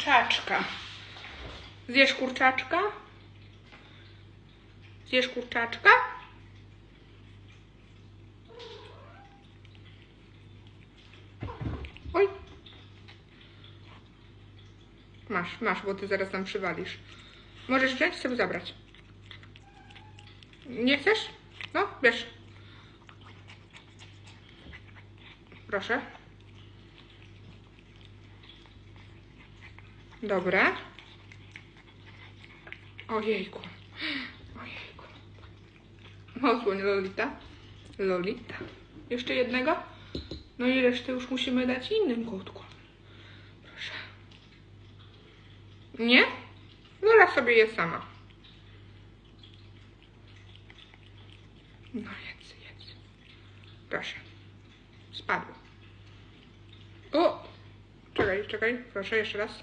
kurczaczka. Zjesz kurczaczka? Zjesz kurczaczka? Oj. Masz, masz, bo ty zaraz nam przywalisz. Możesz wziąć sobie zabrać. Nie chcesz? No, bierz. Proszę. Dobra. Ojejku. Ojejku. Osłoń Lolita. Lolita. Jeszcze jednego? No i resztę już musimy dać innym kotkom. Proszę. Nie? Lola sobie je sama. No jedz, jedz. Proszę. Spadło. O! Czekaj, czekaj. Proszę, jeszcze raz.